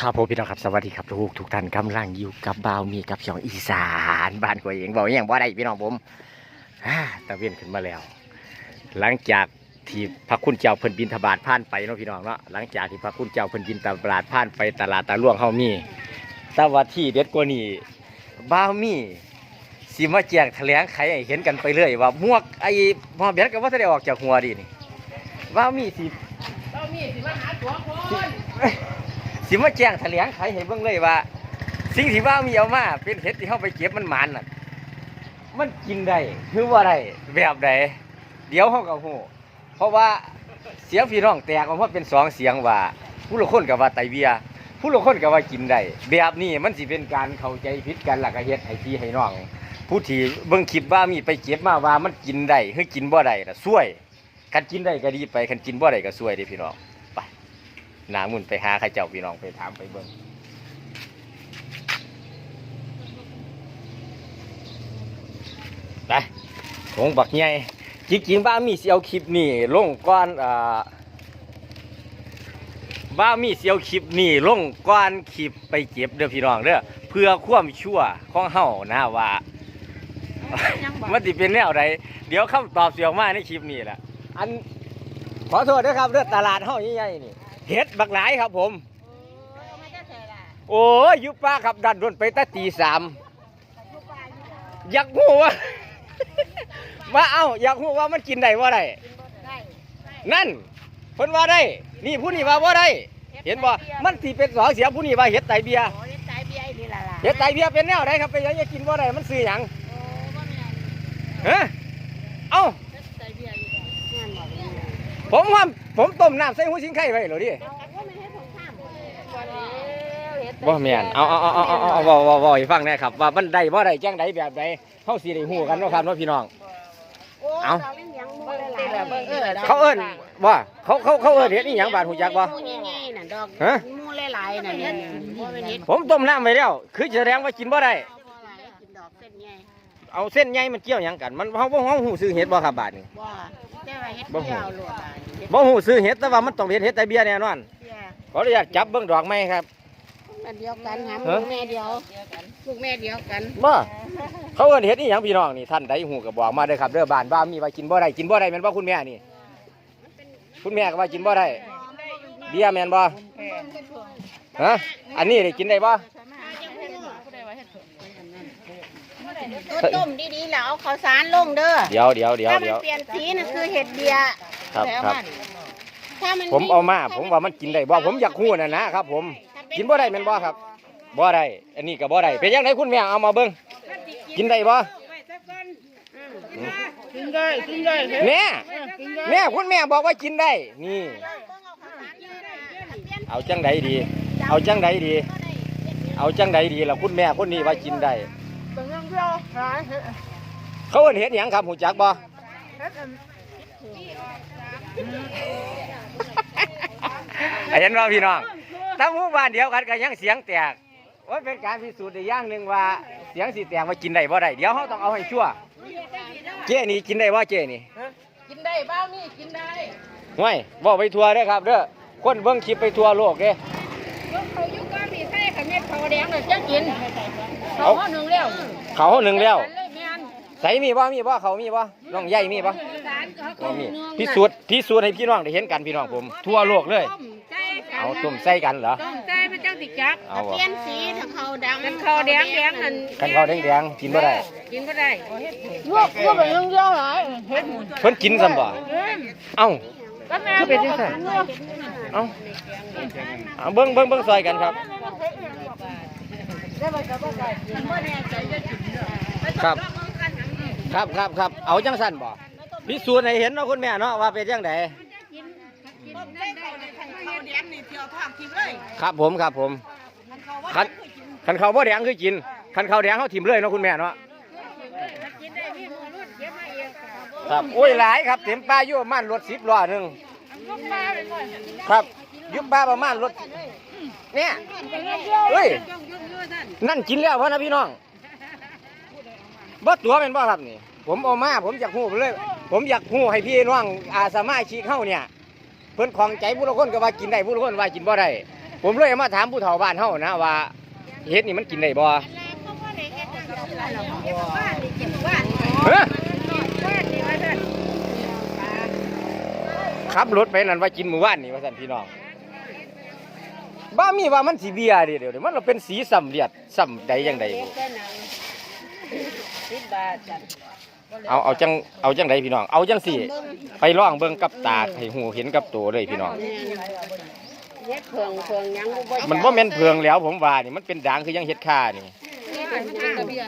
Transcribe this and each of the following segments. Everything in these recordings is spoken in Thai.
ครับผมพี่น้องครับสวัสดีครับทุกทุกท่านกำลังอยู่กับบ่าวมีกับช่องอีสานบ้านกวยเองบอกอย่างบ่ได้พี่น้องผมฮ่าตะเวียนขึ้นมาแล้ว หลังจากที่พระคุณเจ้าเพิ่นบินทบาทผ่านไปเนาะพี่น้องเนาะหลังจากที่พระคุณเจ้าเพิ่นบินทบาทผ่านไปตลาดตะล่วงเฮามีแต่ว่าที่เด็ดกว่านี้บ่าวมีสิมาแจกแถลงไขให้เห็นกันไปเรื่อยว่าหมวกไอ้หมอเบ็ดก็ว่าจะได้ออกจากหัวดินี่บ่าวมีสิเรามีสิมาหาตัวคน สิมาแจ้งแถลงไขให้เบิ่งเลยว่า สิ่งที่ว่ามีเอามา เป็นเห็ดที่เข้าไปเก็บมันหมันน่ะมันกินได้หรือว่าได้แบบใดเดี๋ยวเขาก็ฮู้เพราะว่าเสียงพี่น้องแตกออกมาเป็นสองเสียงว่า ผู้ละคนกับว่าไตเบีย ผู้ละคนกับว่ากินได้แบบนี้มันสิเป็นการเข้าใจผิดกันหลักเฮ็ดให้พี่ให้น้องผู้ที่เบิ่งคลิปว่ามีไปเก็บมาว่ามันกินได้หรือกินบ่ได้ล่ะซวยคันกินได้ก็ดีไปคันกินบ่ได้ก็ซวยเด้พี่น้อง นามุนไปหาใครเจ้าพี่น้องไปถามไปเบิ่งไปถงบักใหญ่จริงๆบ้ามีเสียวคลิปนี่ลงก้อนอ่าบ้ามีเสียวคลิปนี่ลงก้อนคลิปไปเก็บเด้อพี่น้องเด้อเพื่อความชั่วของเฮานะว่ามันสิเป็นแนวใดเดี๋ยวคำตอบเสียงมาในคลิปนี้แหละอันขอโทษนะครับเรื่องตลาดเฮาใหญ่ๆนี่ เห็ดบักหลายครับผม โอ้ยอยุป้าขับดันดนไปตั้งตีสามอยากหูว่าว่าเอ้าอยากหูว่ามันกินได้ว่าได้นั่นเพิ่นว่าได้ นี่ผู้นี้ว่าว่าได้ เห็นบ่มันสิเป็นสองเสียผู้นี้ว่าเห็ดไตเบียโอ้ยใจเบียร์นี่ล่ะล่ะเห็ดไตเบียเป็นแนวใดครับไปยังจะกินว่าได้มันซื้อหยังโอ้บ่แม่นฮะเอ้าใจเบียร์อยู่ดอกงานบ่ได้ผมว่า ผมต้มน้ำใส่หัวชิ้นไข่ไปเหรอดิบ่แม่นเอาเอาเอาเอาเอาเอาบ่บ่บ่ให้ฟังนะครับ ว่ามันได้บ่ได้แจ้งใดแบบใดเฮาสีได้ฮู้กันเนะครับเนาะพี่น้อง เอา เขาเอิญนว่าเขาเขาเขาเอิญเห็ดอีหยังบาดฮู้จักบ่ ฮะ มูหลายๆน่ะเนี่ยบ่เป็นเห็ผมต้มน้ำไปแล้ว คือแสดงว่ากินบ่ได้เอาเส้นใหญ่มันเกี่ยวหยังกัน มันเฮาบ่เฮาหูซื้อเห็ดบ่ครับบาดนี่ แต่ว่าเฮ็ดบ่ฮู้เดียวโลดอะเฮ็ดบ่ฮู้ซื้อเฮ็ดแต่ว่ามันต้องเฮ็ดเฮ็ดแต่เบี้ยแน่นอนเบี้ยขออนุญาตจับเบิ่งดอกไม้ครับ อันเดียวกันหาฮะลูกแม่เดียวลูกแม่เดียวกันบ่เขาเอิ้นเฮ็ดอีหยังพี่น้องนี่ท่านใดฮู้ก็บอกมาเด้อครับเด้อบ้านว่ามีว่ากินบ่ได้กินบ่ได้แม่นบ่คุณแม่นี่ คุณแม่ก็ว่ากินบ่ได้เบี้ยแม่นบ่ฮะอันนี้ได้กินได้บ่ ก็ต้มดีๆแล้วเอาข้าวสารลงเด้อเดี๋ยวเดี๋ยวเดี๋ยวถ้ามัเดี๋นยว เปลี่ยนสีน่ะคือเห็ดเบียร์ครับแล้วครับ มันถ้ามันผมเอามาผมว่ามันกินได้บ่ผมอยากฮู้น่ะนะครับ ผมกินบ่ได้แม่นบ่ครับ บ่ได้ อันนี้ก็บ่ได้ เป็นจังไดคุณแม่เอามาเบิ่งกินได้บ่กินได้กินได้แม่แม่คุณแม่บอกว่ากินได้ นี่ เอาจังใดดี เอาจังใดดี เอาจังใดดีล่ะคุณแม่คนนี้ว่ากินได้ เป็นเรื่องเดียวหาเห็ดเขาเอิ้นเฮ็ดหยังครับหูจักบ่เห็ดอันเห็นบ่พี่น้องถ้าหมู่บ้านเดียวกันก็ยังเสียงแตกว่าเป็นการพิสูจน์ได้อย่างหนึ่งว่าเสียงสิแตกว่ากินได้บ่ได้เดี๋ยวเขาต้องเอาให้ชัวร์เจ้นี่กินได้บ่เจ้นี่กินได้บ้างนี่กินได้ห่วยบอกไปทัวร์เด้อครับเด้อคนเบิ่งคลิปไปทั่วโลกเด้ยกเขายุกก้อนผีไส้ขมิ้นเขาแดงเลยจะกินเขาหนึ่งแล้ว เขาหนึ่งแล้วเลยแม่นใส่มีบ่มีบ่เขามีบ่น้องใหญ่มีบ่สารเขาบ่มีพิสูจน์พิสูจน์ให้พี่น้องได้เห็นกันพี่น้องผม ทั่วโลกเลยต้มใส่กันเอาต้มใส่กันเหรอต้มใส่พระเจ้าติจักเอาเปบ่ลี่ยนสีถ้าเขาดังมันเขาแดงแดงนั่นคันเขาแดงๆกินบ่ได้ กินก็ได้ลวกลวกเป็นเรื่องเดียวหลายเห็ดเพิ่นกินซ้ำบ่เอ้าก็แม่คือเป็นจังซั่นเอ้าเอาเบิ่งเบิ่งเบิ่งซอยกันครับ ครับ ครับครับครับเอาจังสั่นบ่พิสูจน์ให้เห็นเนาะคุณแม่เนาะว่าเป็นจังไดครับผมครับผมคันคันเขาบ่แดงคือกินคันเขาแดงเขาถิ่มเลยเนาะคุณแม่เนาะครับโอ้ยหลายครับเต็มป้าอยู่ประมาณรถสิบล้อหนึ่งครับ ยุบป้าประมาณรถเนี่ยเฮ้ยนั่นกินแล้วพะนะพี่น้อง บ่ตัวเป็นบ่ครับนี่ ผมเอามาผมอยากฮู้เลย ผมอยากฮู้ให้พี่น้องอาสามาชิกเฮาเนี่ย เพิ่นของใจผู้ละคนก็ว่ากินได้ผู้ละคนว่ากินบ่ได้ผมเลยเอามาถามผู้เฒ่าบ้านเฮานะว่าเฮ็ดนี่มันกินได้บ่เขาว่าไหนเฮ็ดจังซี่ล่ะเก็บบ้านนี่เก็บบ้านนี่เฮ้ยบ้านนี่ว่าซั่นขับรถไปนั่นว่ากินหมู่บ้านนี่ว่าซั่นพี่น้องบ้ามีว่ามันสีเบียร์เดิเดี๋ยวมันเราเป็นสีสำเลียดสำใดยังใดบ่ สิบบาทจ้ะเอาเอาจังเอาจังไดพี่น้อง เอาจังสี่ไปล่องเบิ่งกับตาให้หูเห็นกับตัวเลยพี่น้อง เฮ็ดเพิงเพิงยังบ่มันบ่แม่นเพืองแล้วผมว่านี่มันเป็นด่างคือยังเฮ็ดค่านี่เฮ็ดเป็นข้าเบีย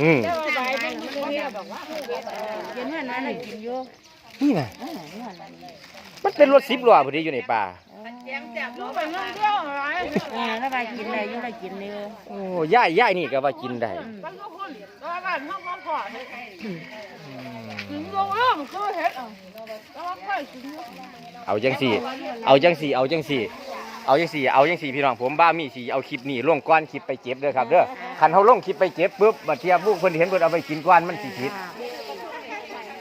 อืมเจ้าใบเป็นว่านั้นกินอยู่ นี่น่ะมันเป็นรถ10ล้อพอดีอยู่ในป่าเสียงแซ่บรู้ไปเงินเดียวอะไรเออแล้วไปกินได้อยู่ได้กินอยู่โอ้ย่ายย่ายนี่ก็ว่ากินได้มันก็คนแล้วบ้านเฮาบ่พอเลยกินบ่เริ่มคือเฮ็ดอะแล้วว่าค่อยกินอยู่เอาจังสี่ เอาจังสี่ เอาจังสี่เอาจังสี่เอาจังสี่พี่น้องผมบ้ามีสิเอาคลิปนี้ลงก้อนคลิปไปเจ็บเด้อครับเด้อคันเฮาลงคลิปไปเจ็บปุ๊บบัดเทียผู้เพิ่นเห็นเพิ่นเอาไปกินก้อนมันสิผิด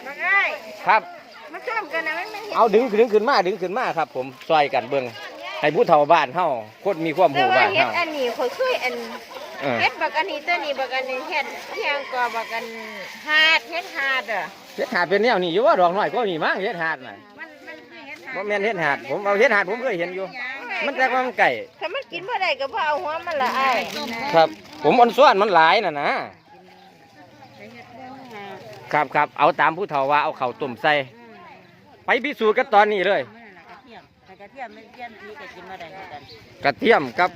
มาง่ายครับ มาซ่อมกันนะมันไม่เห็นเอาดึงดึงขึ้นมาดึงขึ้นมาครับ ผมซอยกันเบิ่งให้ผู้เฒ่าบ้านเฮาคนมีความแต่รู้ว่าบ้านเฮ็ดเฮาอันนี้ข่อยเคยอันเออเฮ็ดบักอันนี้ตัวนี้บักอันนี้เฮ็ดเพียงก็บักอันหาดเฮ็ดหาดอะเฮ็ดหาดเป็นแนวนี้อยู่ว่าดอกน้อยก็มีมั้งเฮ็ดหาดน่ะมันมันคือเฮ็ดหาดบ่แม่นเฮ็ดหาดผมเอาเฮ็ดหาดผมเคยเห็นอยู่ มันแต่ว่ามันไก่ถ้ามันกินบ่ได้ก็บ่เอาหัวมันละอ้ายครับ ผมอ่อนซ้อนมันหลายน่ะนะครับครับเอาตามผู้เฒ่าว่าเอาข้าวต้มใส่ ไปพิสูจน์กันตอนนี้เลย กระเทียมไม่เทียมพีก็กินบ่ได้คือกันกระเทียมกับ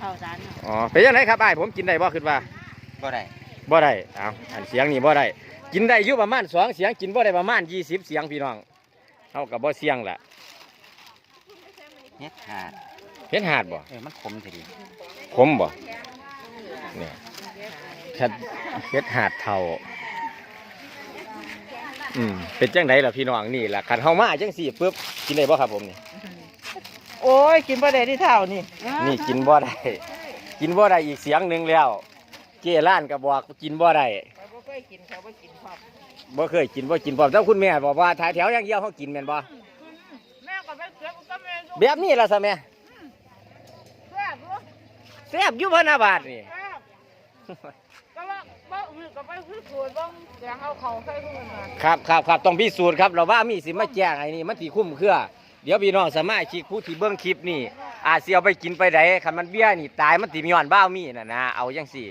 ข้าวสารอ๋อเป็นยังไงครับอ้ายผมกินได้บ่ขึ้นว่าบ่ได้บ่ได้เอาอันเสียงนี่บ่ได้กินได้อยู่ประมาณสองเสียงกินบ่ได้ประมาณยี่สิบเสียงพี่น้องเท่ากับบ่เสียงแหละเฮ็ดหาดเห็นหาดบ่เออมันขมทีเดียวขมบ่เนี่ยแค่เฮ็ดหาดเท่า อืมเป็นจังไดล่ะพี่น้องนี่ล่ะคันเฮามาจังสี่ปุ๊บกินได้บ่ครับผมนี่ โอ้ยกินบ่ได้ที่เท่านี่นี่กินบ่ได้ กินบ่ได้อีกเสียงหนึ่งแล้ว เจ้ล้านก็บอกกินบ่ได้บ่เคยกินเขาบ่กินพร้อมบ่เคยกินบ่กินพร้อมแต่คุณแม่บอกว่าถ่ายแถวอย่างเดียวเขากินแม่นบ่แม่ก็ไปเก็บก็แม่อยู่แบบนี้ล่ะซะแม่แซ่บอยู่แซ่บอยู่บ่หน้าบาทนี่แซ่บก็ว่า บ่อื่นก็ไปซื้อสวนบ้างแกงเอาเขาใส่ทุกคนมาครับครับครับต้องพิสูจน์ครับเราว่ามีสิมาแจ้งไอ้นี่มันสิคุ้มเครือเดี๋ยวพี่น้องสามารถคิดผู้ที่เบิ่งคลิปนี่ อาจสิเอาไปกินไปได้คันมันเบี้ยนี่ตายมันสิมีย้อนบ้าวมีน่ะนะเอาจังซี่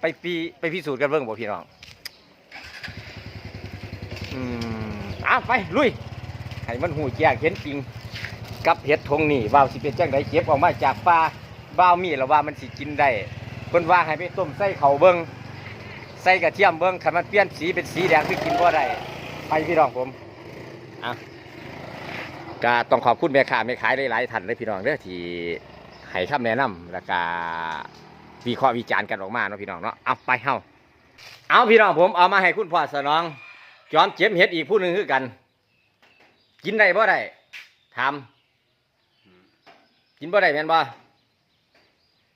ไปปีไปพิสูจน์กันเบิ่งบ่พี่น้องอืมเอาไปลุยให้มันหูแจ้งเห็นจริง กับเห็ดทงนี่ว่าวสิเป็นจังไดเก็บออกมาจากป่าว่าวมีแล้วว่ามันสิกินได้ เพิ่นว่าให้ไปต้มใส่เขาเบิ่งใส่กระเทียมเบิ่งคันมันเปลี่ยนสีเป็นสีแดงคือกินบ่ได้ไปพี่น้องผมอะก็ต้องขอบคุณแม่ค้าแม่ขายหลายๆท่านเลยพี่น้องเด้อที่ให้คำแนะนำแล้วก็วิเคราะห์วิจารณ์กันออกมาเนาะพี่น้องเนาะเอาไปเฮาเอาพี่น้องผมเอามาให้คุณพ่อสนองจอมเจ็บเห็ดอีกผู้หนึ่งคือกัน กินได้บ่ได้ถามกินบ่ได้แม่นบ่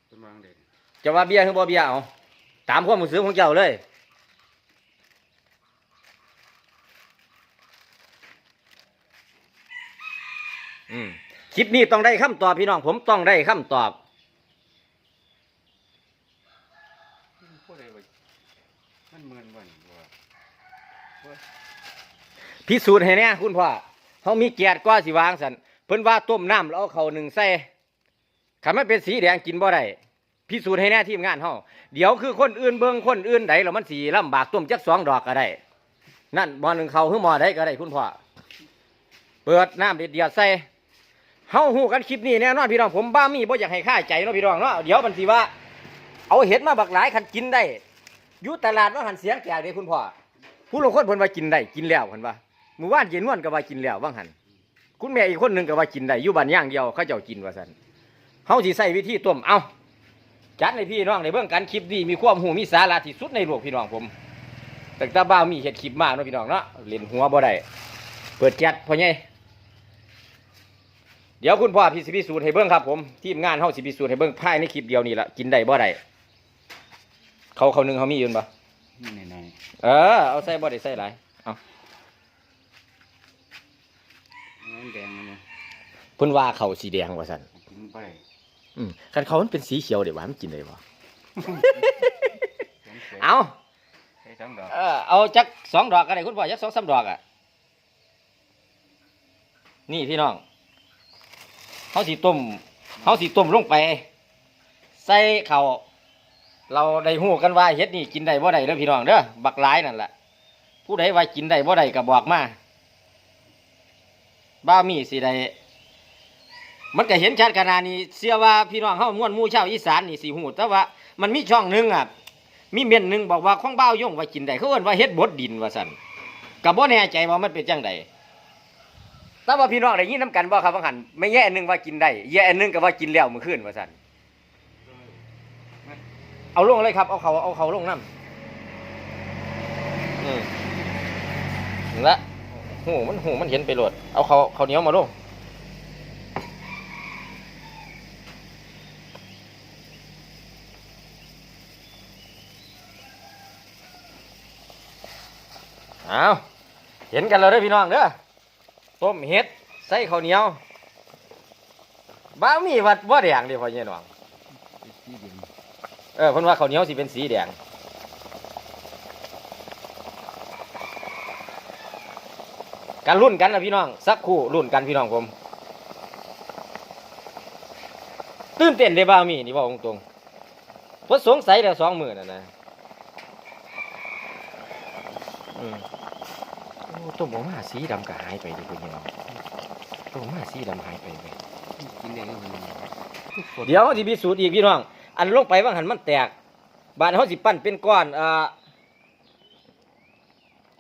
เป็นบางเด่น จะว่าเบี้ยร์คือบ่เบี้ยเอาตามความรู้สึกของเจ้าเลย อืมคลิปนี้ต้องได้คำตอบพี่น้อง ผมต้องได้คำตอบมันเหมือนวันพิสูจน์ให้แน่คุณพ่อเขามีเกียรติกว่าสิวางสันเพิ่นว่าต้มน้ำแล้วเอาเขาหนึ่งใส่ขันมันเป็นสีแดงกินบ่ได้ พิสูจน์ให้แน่ทีมงานเฮาเดี๋ยวคือคนอื่นเบิ่งคนอื่นใดแล้วมันสีลำบากต้มจักสองดอกก็ได้ นั่นหมอหนึ่งเขาหรือหมอใดก็ได้คุณพ่อเปิดน้ำเดือดใส่เฮาหูกันคลิปนี้แน่นอนพี่น้องผมบ้ามีบ่อยากให้ค่าใจเนาะพี่น้องเนาะเดี๋ยวมันสิว่า เอาเห็ดมาบักหลายคันกินได้อยู่ตลาดว่าหันเสียงแตกเด้คุณพ่อผู้ลงคนเพิ่นว่ากินได้กินแล้วเพิ่นว่าหมู่บ้านเจนนวนก็ว่ากินแล้วว่างหันคุณแม่อีกคนหนึ่งก็ว่ากินได้อยู่บ้านย่างเดียวเขาเจ้ากินว่าสันเฮาสิใส่วิธีต้มเอา จัดในพี่น้องในเบื้องกันคลิปนี้มีความหูมีสาระที่สุดในโลกพี่น้องผมแต่ตาบ้าวมีเห็ดคลิปมากเนาะพี่น้องเนาะเล่นหัวบ่ได้เปิดแก๊สพ่อใหญ่เดี๋ยวคุณพ่อพี่สิพิสูจน์ให้เบิ่งครับผมทีมงานเฮาสิพิสูจน์ให้เบิ่งภายในคลิปเดียวนี่ละกินได้บ่ได้เขาเขาหนึงเขามีอยู่บ่นี่หน่อยเออเอาใส่บ่ได้ใส่หลายๆมันแดงมันเนี่ยเพิ่นว่าเขาสีแดงว่าซั่นกินบ่ได้ อืมคันเขามันเป็นสีเขียวเดี๋ยวว่ามันกินได้บ่สงสัยเอาใช้ทั้งดอกเออเอาจักสองดอกก็ได้คุณพ่อจักสองสามดอกอะ นี่พี่น้องเขาสีต้มเขาสีต้มลงไป ใส่เขาวเราได้หู้กันว่าเฮ็ดนี่กินได้บ่ได้เด้อพี่น้องเด้อบักหลายนั่นแหละผู้ใดว่ากินได้บ่ได้ก็บอกมาบ้ามีสิได้ มันก็เห็นชัดขนาดนี้เสียว่าพี่น้องเฮาม่วนหมู่ชาวอีสานนี่สิฮู้แต่ว่ามันมีช่องหนึงอะมีเมียนหนึ่งบอกว่าของเบ้าย่งว่ากินได้เขาเอิ้นว่าเฮ็ดบดดินว่าซั่นก็บ่แน่ใจว่ามันเป็นจังใดแต่ว่าพี่น้องได้ยินนํกันบ่ครับว่าหั่นไม่แย่อันหนึงว่ากินได้แย่อันหนึงก็ว่ากินแล้วมื้อคืนว่าซั่นเอาลงเลยครับเอาเขาเอาเขาลงน้ำอืมนั่นละหูมันหูมันเห็นไปโหลดเอาเขาเขาเหนียวมาลง เอาเห็นกันแล้วเด้อพี่น้องเด้อต้มเห็ดใส่ข้าวเหนียวบ้ามีวัดว่าแดงดิพ่อใหญ่หนองเออเพิ่นว่าข้าวเหนียวสิเป็นสีแดงกันรุ่นกันนะพี่น้องสักครู่รุ่นกันพี่น้องผม ตื่นเต้นได้บ้ามีนี่บอกตรงๆเพราะสงสัยแต่สองมือน่ะนะอืม ต้มออกมาสีดำก็หายไปดิพี่น้องต้มออกมาสีดำหายไปเลยกินได้ก็มันเดี๋ยวสิพิสูจน์อีกพี่น้อง อันลงไปว่างหันมันแตก บาดเขาสิปั้นเป็นก้อนเอ่อ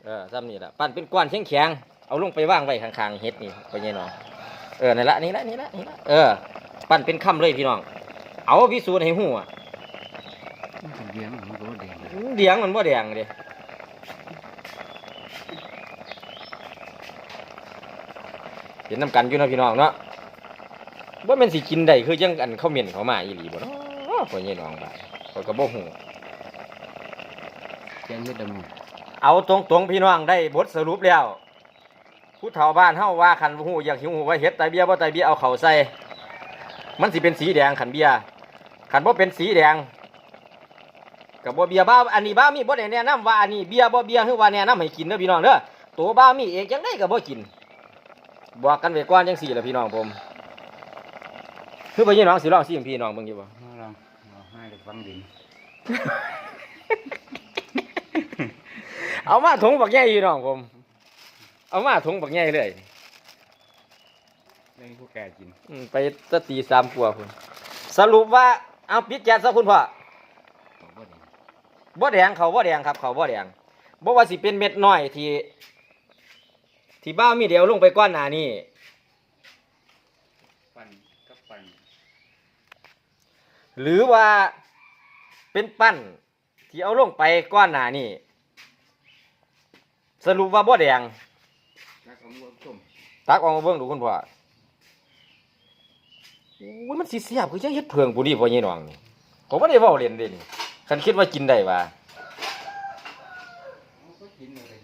เออซ้ำนี่ละปั้นเป็นก้อนแข็งแข็งๆเอาลงไปว่างไว้ข้างๆเฮ็ดนี่ไปยัยน้องเออนี่ละนี่ละนี่ละนี่ละเออ ปั้นเป็นคำเลยพี่น้อง เอาพิสูจน์ให้หูอะมันเลี้ยงมันก็บ่แดงเดียงมันบ่แดงเด้ เห็นน้ำกันอยู่เนาะพี่น้องเนาะว่ามันสิกินได้คือยังอันเขาเหม็นเขามาอีหลีบ่เนาะพ่อใหญ่น้องบ่ายเขาก็บ่ฮู้แกงเฮ็ดดเอาตรงๆพี่น้องได้บทสรุปแล้วผู้เฒ่าบ้านเฮาว่าคันหูอยากหิวหูว่าเฮ็ดไตเบียบ่ไตเบียเอาเข้าใส่มันสิเป็นสีแดงคันเบียคันบ่เป็นสีแดงกับบ่เบียบ้าอันนี้บ้ามีบ่ได้แนะนำว่าอันนี้เบียบ่เบียคือว่าแนะนำให้กินเด้อพี่น้องเด้อตัวบ้ามีเองจังไดก็บ่กิน บอกกันไว้ก่อนจังซี่ล่ะพี่น้องผมคือบ่ยินน้องสิลองซิมพี่น้องเบิ่งอยู่บ่ำเอาลองเอาให้ได้ฟังดินเอามาถุงบักใหญ่พี่น้องผม เอามาถุงบักใหญ่เลยได้ผู้แก่กินอืมไปตะตีสามปัวพุ่นสรุปว่าเอาปิดแก๊สซะคุณพ่อ บอกว่าดีบ่แดงเขาบ่แดงครับเขาบ่แดงบ่ว่าสิเป็นเม็ดน้อยที่ ที่บ้ามีเดียวลงไปก้อนหน้านี่ปั่นกับปั่นหรือว่าเป็นปั้นที่เอาลงไปก้อนหน้านี่สรุปว่าบ่แดงแล้วก็มันต้มตักออกมาเบิ่งดูคุณพ่อโอ้ยมันสิเสียบคือจังเฮ็ดเพิงปุดีพ่อใหญ่น้องนี่ผมบ่ได้เว้าเล่นเด้นี่คันคิดว่ากินได้ว่ามันก็กินอะไรกินอะไร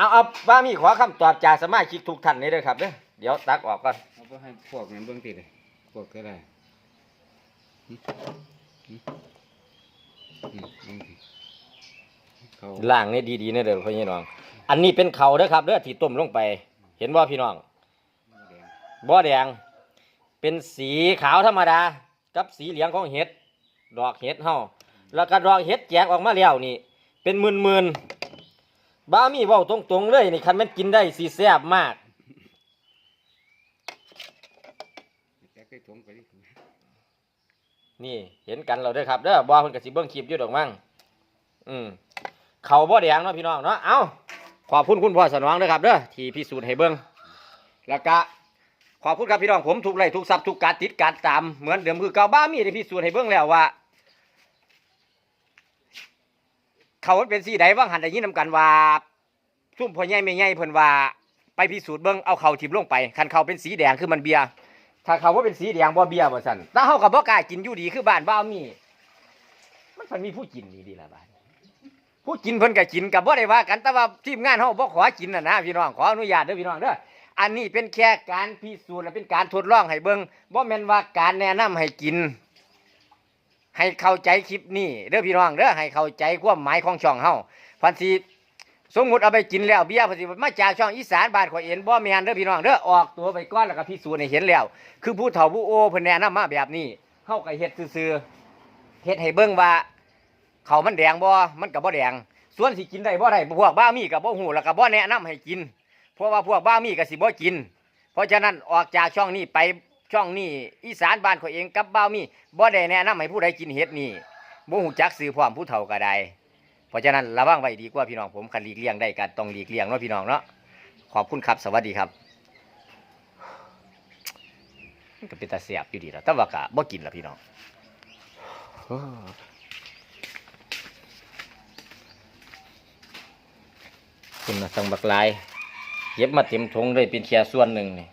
เอาเอาว่ามีขอคำตอบจากสมาชิกทุกท่านนี่เด้อครับเด้อเดี๋ยวตักออกก่อนเอาไปให้พวกนั้นเบิ่งติเลยพวกก็ได้หึหึหึเบิ่งติเขาล่างนี่ดีๆนะเด้อพ่อพี่น้อง อันนี้เป็นเขาเด้อครับเด้อที่ต้มลงไป เห็นบ่พี่น้องแดงบ่แดง เป็นสีขาวธรรมดา กับสีเหลืองของเห็ด ดอกเห็ดเฮาแล้วก็ดอกเห็ดแจกออกมาแล้วนี่ เป็นหมื่นๆ บ้ามีเว้าตรงๆเลยนี่คันมันกินได้สีแซ่บมาก แจ็คได้ถุงไปดินี่เห็นกันเราเด้อครับเด้อบ่เพิ่นก็สิเบิ่งคลิปอยู่ดอกมั้งอืมเขาบ่แดงเนาะพี่น้องเนาะเอ้าขอบคุณคุณพ่อสนองเด้อครับเด้อที่พิสูจน์ให้เบิ่งแล้วก็ขอบคุณครับพี่น้องผมทุกไลค์ทุกซับทุกการติดการตามเหมือนเดิมคือเก่าบ้ามีได้พิสูจน์ให้เบิ่งแล้วว่า เขามันเป็นสีใดว่างหันได้ยินนำกันว่าซุ่มพ่อใหญ่แม่ใหญ่เพิ่นว่าไปพิสูจน์เบิ่งเอาเขาทิ่มลงไปคันเขาเป็นสีแดงคือมันเบียร์ถ้าเขาว่าเป็นสีแดงบ่เบียร์บ่สั่นแต่เฮากับบ่กล้ากินอยู่ดีคือบ้านบ้าวมี มันเพิ่นมีผู้กินนี่ดีละบ้านผู้กินเพิ่นก็กินกับบ่ได้ว่ากันแต่ว่าทีมงานเฮาบ่ขอกินน่ะนะพี่น้องขออนุญาตเด้อพี่น้องเด้ออันนี้เป็นแค่การพิสูจน์และเป็นการทดลองให้เบิ่งบ่แม่นว่าการแนะนำให้กิน ให้เข้าใจคลิปนี้เด้อพี่น้องเด้อให้เข้าใจความหมายของช่องเฮาพันสิสมมุติเอาไปกินแล้วเบี้ยร์พันสิมาจากช่องอีสานบานข่อยเอ็นบ่แมนเด้อพี่น้องเด้อออกตัวไปก่อนแล้วก็พิสูจน์ให้เห็นแล้ว คือผู้เฒ่าผู้โอเพิ่นแนะนำมาแบบนี้เฮาก็เฮ็ดซื่อๆเฮ็ดให้เบิ่งว่าเขามันแดงบ่มันก็บ่แดง ส่วนสิกินได้บ่ได้พวกบ้ามีก็บ่ฮู้แล้วก็บ่แนะนำให้กิน เพราะว่าพวกบ้ามีก็สิบ่กิน เพราะฉะนั้นออกจากช่องนี้ไป ช่องนี้อีสานบ้านข่อยเองกับบ้ามีบ่ได้แนะนำให้ผู้ใดกินเห็ดนี่บ่ฮู้จักสื่อพร้อมผู้เฒ่าก็ได้เพราะฉะนั้นระวังไว้ดีกว่าพี่น้องผมคันหลีกเลี่ยงได้ก็ต้องหลีกเลี่ยงเนาะพี่น้องเนาะขอบคุณครับสวัสดีครับก็เป็นตาเสียบอยู่ดีแล้วแต่ว่าก็บ่กินละพี่น้องคุณนะสังบักลาย เย็บมาเต็มทงเลยเป็นแค่ส่วนหนึ่งนี่